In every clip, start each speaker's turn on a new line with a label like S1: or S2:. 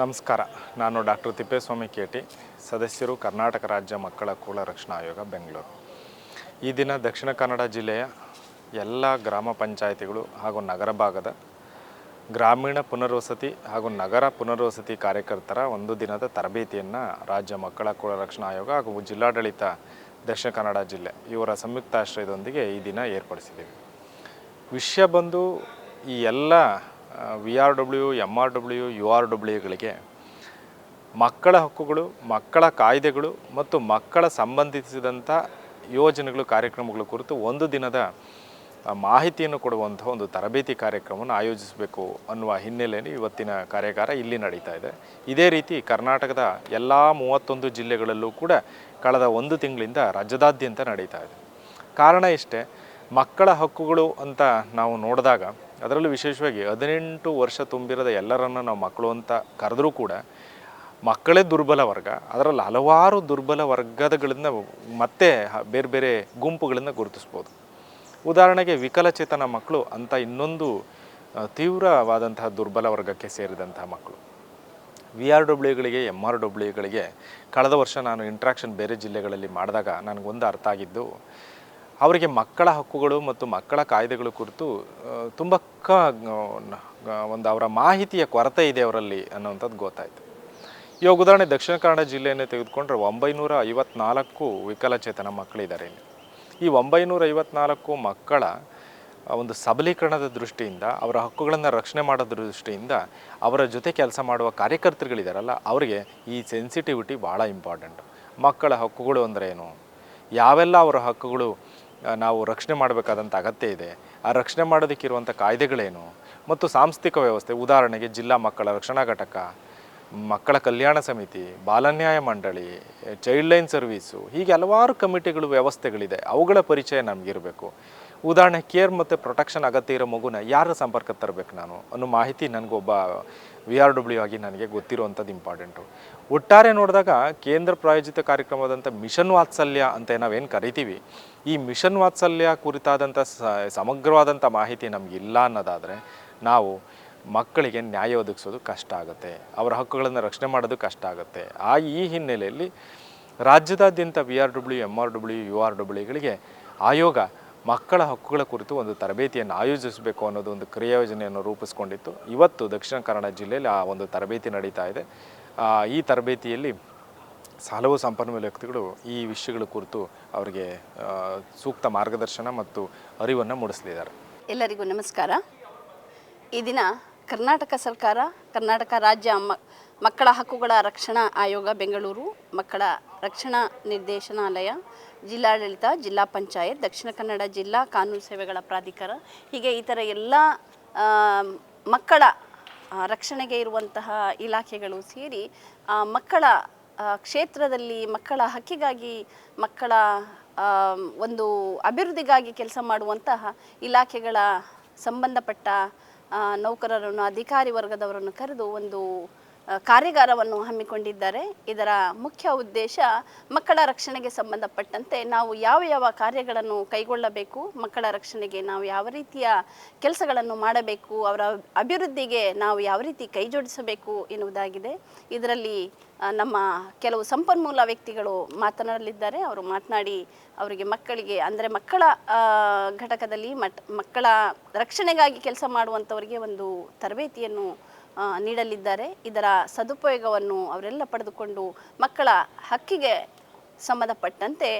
S1: ನಮಸ್ಕಾರ. ನಾನು ಡಾಕ್ಟರ್ ತಿಪ್ಪೇಸ್ವಾಮಿ ಕೇಟಿ, ಸದಸ್ಯರು ಕರ್ನಾಟಕ ರಾಜ್ಯ ಮಕ್ಕಳ ಕುಲ ರಕ್ಷಣಾ ಆಯೋಗ, ಬೆಂಗಳೂರು. ಈ ದಿನ ದಕ್ಷಿಣ ಕನ್ನಡ ಜಿಲ್ಲೆಯ ಎಲ್ಲ ಗ್ರಾಮ ಪಂಚಾಯಿತಿಗಳು ಹಾಗೂ ನಗರ ಭಾಗದ ಗ್ರಾಮೀಣ ಪುನರ್ವಸತಿ ಹಾಗೂ ನಗರ ಪುನರ್ವಸತಿ ಕಾರ್ಯಕರ್ತರ ಒಂದು ದಿನದ ತರಬೇತಿಯನ್ನು ರಾಜ್ಯ ಮಕ್ಕಳ ಕುಲ ರಕ್ಷಣಾ ಆಯೋಗ ಹಾಗೂ ಜಿಲ್ಲಾಡಳಿತ ದಕ್ಷಿಣ ಕನ್ನಡ ಜಿಲ್ಲೆ ಇವರ ಸಂಯುಕ್ತಾಶ್ರಯದೊಂದಿಗೆ ಈ ದಿನ ಏರ್ಪಡಿಸಿದ್ದೀವಿ. ವಿಷಯ ಬಂದು ಈ ಎಲ್ಲ V R W, M R W, U R ಡಬ್ಲ್ಯೂಗಳಿಗೆ ಮಕ್ಕಳ ಹಕ್ಕುಗಳು, ಮಕ್ಕಳ ಕಾಯ್ದೆಗಳು ಮತ್ತು ಮಕ್ಕಳ ಸಂಬಂಧಿಸಿದಂಥ ಯೋಜನೆಗಳು, ಕಾರ್ಯಕ್ರಮಗಳ ಕುರಿತು ಒಂದು ದಿನದ ಮಾಹಿತಿಯನ್ನು ಕೊಡುವಂಥ ಒಂದು ತರಬೇತಿ ಕಾರ್ಯಕ್ರಮವನ್ನು ಆಯೋಜಿಸಬೇಕು ಅನ್ನುವ ಹಿನ್ನೆಲೆಯಲ್ಲಿ ಇವತ್ತಿನ ಕಾರ್ಯಾಗಾರ ಇಲ್ಲಿ ನಡೀತಾ ಇದೆ. ಇದೇ ರೀತಿ ಕರ್ನಾಟಕದ ಎಲ್ಲ ಮೂವತ್ತೊಂದು ಜಿಲ್ಲೆಗಳಲ್ಲೂ ಕೂಡ ಕಳೆದ ಒಂದು ತಿಂಗಳಿಂದ ರಾಜ್ಯದಾದ್ಯಂತ ನಡೀತಾ ಇದೆ. ಕಾರಣ ಇಷ್ಟೇ, ಮಕ್ಕಳ ಹಕ್ಕುಗಳು ಅಂತ ನಾವು ನೋಡಿದಾಗ ಅದರಲ್ಲೂ ವಿಶೇಷವಾಗಿ ಹದಿನೆಂಟು ವರ್ಷ ತುಂಬಿರದ ಎಲ್ಲರನ್ನು ನಾವು ಮಕ್ಕಳು ಅಂತ ಕರೆದ್ರೂ ಕೂಡ ಮಕ್ಕಳೇ ದುರ್ಬಲ ವರ್ಗ. ಅದರಲ್ಲಿ ಹಲವಾರು ದುರ್ಬಲ ವರ್ಗದಗಳಿಂದ ಮತ್ತೆ ಬೇರೆ ಬೇರೆ ಗುಂಪುಗಳನ್ನು ಗುರುತಿಸ್ಬೋದು. ಉದಾಹರಣೆಗೆ ವಿಕಲಚೇತನ ಮಕ್ಕಳು ಅಂತ ಇನ್ನೊಂದು ತೀವ್ರವಾದಂತಹ ದುರ್ಬಲ ವರ್ಗಕ್ಕೆ ಸೇರಿದಂತಹ ಮಕ್ಕಳು. ವಿ ಆರ್ ಡಬ್ಲ್ಯೂಗಳಿಗೆ ಎಂ ಆರ್ ಡಬ್ಲ್ಯೂಗಳಿಗೆ ಕಳೆದ ವರ್ಷ ನಾನು ಇಂಟ್ರಾಕ್ಷನ್ ಬೇರೆ ಜಿಲ್ಲೆಗಳಲ್ಲಿ ಮಾಡಿದಾಗ ನನಗೊಂದು ಅರ್ಥ ಆಗಿದ್ದು ಅವರಿಗೆ ಮಕ್ಕಳ ಹಕ್ಕುಗಳು ಮತ್ತು ಮಕ್ಕಳ ಕಾಯ್ದೆಗಳು ಕುರಿತು ತುಂಬ ಕ ಒಂದು ಅವರ ಮಾಹಿತಿಯ ಕೊರತೆ ಇದೆ ಅವರಲ್ಲಿ ಅನ್ನೋವಂಥದ್ದು ಗೊತ್ತಾಯಿತು. ಇವಾಗ ಉದಾಹರಣೆ, ದಕ್ಷಿಣ ಕನ್ನಡ ಜಿಲ್ಲೆಯನ್ನು ತೆಗೆದುಕೊಂಡ್ರೆ ಒಂಬೈನೂರ ಐವತ್ನಾಲ್ಕು ವಿಕಲಚೇತನ ಮಕ್ಕಳಿದ್ದಾರೆ ಇಲ್ಲಿ. ಈ ಒಂಬೈನೂರ ಐವತ್ನಾಲ್ಕು ಮಕ್ಕಳ ಒಂದು ಸಬಲೀಕರಣದ ದೃಷ್ಟಿಯಿಂದ, ಅವರ ಹಕ್ಕುಗಳನ್ನು ರಕ್ಷಣೆ ಮಾಡೋ ದೃಷ್ಟಿಯಿಂದ, ಅವರ ಜೊತೆ ಕೆಲಸ ಮಾಡುವ ಕಾರ್ಯಕರ್ತರುಗಳಿದ್ದಾರಲ್ಲ ಅವರಿಗೆ ಈ ಸೆನ್ಸಿಟಿವಿಟಿ ಭಾಳ ಇಂಪಾರ್ಟೆಂಟ್ ಮಕ್ಕಳ ಹಕ್ಕುಗಳು ಅಂದರೆ ಏನು? ಯಾವೆಲ್ಲ ಅವರ ಹಕ್ಕುಗಳು ನಾವು ರಕ್ಷಣೆ ಮಾಡಬೇಕಾದಂಥ ಅಗತ್ಯ ಇದೆ. ಆ ರಕ್ಷಣೆ ಮಾಡೋದಕ್ಕಿರುವಂಥ ಕಾಯ್ದೆಗಳೇನು? ಮತ್ತು ಸಾಂಸ್ಥಿಕ ವ್ಯವಸ್ಥೆ, ಉದಾಹರಣೆಗೆ ಜಿಲ್ಲಾ ಮಕ್ಕಳ ರಕ್ಷಣಾ ಘಟಕ, ಮಕ್ಕಳ ಕಲ್ಯಾಣ ಸಮಿತಿ, ಬಾಲನ್ಯಾಯ ಮಂಡಳಿ ಚೈಲ್ಡ್ ಲೈನ್ ಸರ್ವೀಸು, ಹೀಗೆ ಹಲವಾರು ಕಮಿಟಿಗಳು ವ್ಯವಸ್ಥೆಗಳಿದೆ. ಅವುಗಳ ಪರಿಚಯ ನಮಗಿರಬೇಕು ಉದಾಹರಣೆ, ಕೇರ್ ಮತ್ತು ಪ್ರೊಟೆಕ್ಷನ್ ಅಗತ್ಯ ಇರೋ ಮಗುನ ಯಾರ ಸಂಪರ್ಕ ತರಬೇಕು ನಾನು? ಅನ್ನೋ ಮಾಹಿತಿ ನನಗೊಬ್ಬ ವಿ ಆರ್ ಡಬ್ಲ್ಯೂ ಆಗಿ ನನಗೆ ಗೊತ್ತಿರುವಂಥದ್ದು ಇಂಪಾರ್ಟೆಂಟು ಒಟ್ಟಾರೆ ನೋಡಿದಾಗ ಕೇಂದ್ರ ಪ್ರಾಯೋಜಿತ ಕಾರ್ಯಕ್ರಮದಂಥ ಮಿಷನ್ ವಾತ್ಸಲ್ಯ ಅಂತ ನಾವೇನು ಕರಿತೀವಿ? ಈ ಮಿಷನ್ ವಾತ್ಸಲ್ಯ ಕುರಿತಾದಂಥ ಸಮಗ್ರವಾದಂಥ ಮಾಹಿತಿ ನಮಗಿಲ್ಲ ಅನ್ನೋದಾದರೆ ನಾವು ಮಕ್ಕಳಿಗೆ ನ್ಯಾಯ ಒದಗಿಸೋದು ಕಷ್ಟ ಆಗುತ್ತೆ. ಅವರ ಹಕ್ಕುಗಳನ್ನು ರಕ್ಷಣೆ ಮಾಡೋದು ಕಷ್ಟ ಆಗುತ್ತೆ. ಆ ಈ ಹಿನ್ನೆಲೆಯಲ್ಲಿ ರಾಜ್ಯದಾದ್ಯಂತ V R W M R W U R ಡಬ್ಲ್ಯೂಗಳಿಗೆ ಆಯೋಗ ಮಕ್ಕಳ ಹಕ್ಕುಗಳ ಕುರಿತು ಒಂದು ತರಬೇತಿಯನ್ನು ಆಯೋಜಿಸಬೇಕು ಅನ್ನೋದು ಒಂದು ಕ್ರಿಯಾಯೋಜನೆಯನ್ನು ರೂಪಿಸ್ಕೊಂಡಿತ್ತು. ಇವತ್ತು ದಕ್ಷಿಣ ಕನ್ನಡ ಜಿಲ್ಲೆಯಲ್ಲಿ ಆ ಒಂದು ತರಬೇತಿ ನಡೀತಾ ಇದೆ. ಈ ತರಬೇತಿಯಲ್ಲಿ ಹಲವು ಸಂಪನ್ಮೂಲ ವ್ಯಕ್ತಿಗಳು ಈ ವಿಷಯಗಳ ಕುರಿತು ಅವರಿಗೆ ಸೂಕ್ತ ಮಾರ್ಗದರ್ಶನ ಮತ್ತು ಅರಿವನ್ನು ಮೂಡಿಸಲಿದ್ದಾರೆ.
S2: ಎಲ್ಲರಿಗೂ ನಮಸ್ಕಾರ. ಈ ದಿನ ಕರ್ನಾಟಕ ಸರ್ಕಾರ, ಕರ್ನಾಟಕ ರಾಜ್ಯ ಮಕ್ಕಳ ಹಕ್ಕುಗಳ ರಕ್ಷಣಾ ಆಯೋಗ ಬೆಂಗಳೂರು ಮಕ್ಕಳ ರಕ್ಷಣಾ ನಿರ್ದೇಶನಾಲಯ, ಜಿಲ್ಲಾಡಳಿತ, ಜಿಲ್ಲಾ ಪಂಚಾಯತ್, ದಕ್ಷಿಣ ಕನ್ನಡ ಜಿಲ್ಲಾ ಕಾನೂನು ಸೇವೆಗಳ ಪ್ರಾಧಿಕಾರ, ಹೀಗೆ ಈ ಥರ ಎಲ್ಲ ಮಕ್ಕಳ ರಕ್ಷಣೆಗೆ ಇರುವಂತಹ ಇಲಾಖೆಗಳು ಸೇರಿ ಮಕ್ಕಳ ಕ್ಷೇತ್ರದಲ್ಲಿ ಮಕ್ಕಳ ಹಕ್ಕಿಗಾಗಿ, ಮಕ್ಕಳ ಒಂದು ಅಭಿವೃದ್ಧಿಗಾಗಿ ಕೆಲಸ ಮಾಡುವಂತಹ ಇಲಾಖೆಗಳ ಸಂಬಂಧಪಟ್ಟ ನೌಕರರನ್ನು, ಅಧಿಕಾರಿ ವರ್ಗದವರನ್ನು ಕರೆದು ಒಂದು ಕಾರ್ಯಾಗಾರವನ್ನು ಹಮ್ಮಿಕೊಂಡಿದ್ದಾರೆ. ಇದರ ಮುಖ್ಯ ಉದ್ದೇಶ ಮಕ್ಕಳ ರಕ್ಷಣೆಗೆ ಸಂಬಂಧಪಟ್ಟಂತೆ ನಾವು ಯಾವ ಯಾವ ಕಾರ್ಯಗಳನ್ನು ಕೈಗೊಳ್ಳಬೇಕು, ಮಕ್ಕಳ ರಕ್ಷಣೆಗೆ ನಾವು ಯಾವ ರೀತಿಯ ಕೆಲಸಗಳನ್ನು ಮಾಡಬೇಕು, ಅವರ ಅಭಿವೃದ್ಧಿಗೆ ನಾವು ಯಾವ ರೀತಿ ಕೈ ಜೋಡಿಸಬೇಕು ಎನ್ನುವುದಾಗಿದೆ. ಇದರಲ್ಲಿ ನಮ್ಮ ಕೆಲವು ಸಂಪನ್ಮೂಲ ವ್ಯಕ್ತಿಗಳು ಮಾತನಾಡಲಿದ್ದಾರೆ. ಅವರು ಮಾತನಾಡಿ ಅವರಿಗೆ ಮಕ್ಕಳಿಗೆ, ಅಂದರೆ ಮಕ್ಕಳ ಘಟಕದಲ್ಲಿ ಮಟ್, ಮಕ್ಕಳ ರಕ್ಷಣೆಗಾಗಿ ಕೆಲಸ ಮಾಡುವಂಥವರಿಗೆ ಒಂದು ತರಬೇತಿಯನ್ನು ನೀಡಲಿದ್ದಾರೆ. ಇದರ ಸದುಪಯೋಗವನ್ನು ಅವರೆಲ್ಲ ಪಡೆದುಕೊಂಡು ಮಕ್ಕಳ ಹಕ್ಕಿಗೆ ಸಂಬಂಧಪಟ್ಟಂತೆ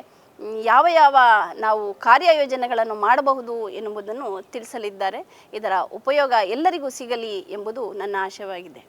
S2: ಯಾವ ಯಾವ ನಾವು ಕಾರ್ಯಯೋಜನೆಗಳನ್ನು ಮಾಡಬಹುದು ಎನ್ನುವುದನ್ನು ತಿಳಿಸಲಿದ್ದಾರೆ. ಇದರ ಉಪಯೋಗ ಎಲ್ಲರಿಗೂ ಸಿಗಲಿ ಎಂಬುದು ನನ್ನ ಆಶಯವಾಗಿದೆ.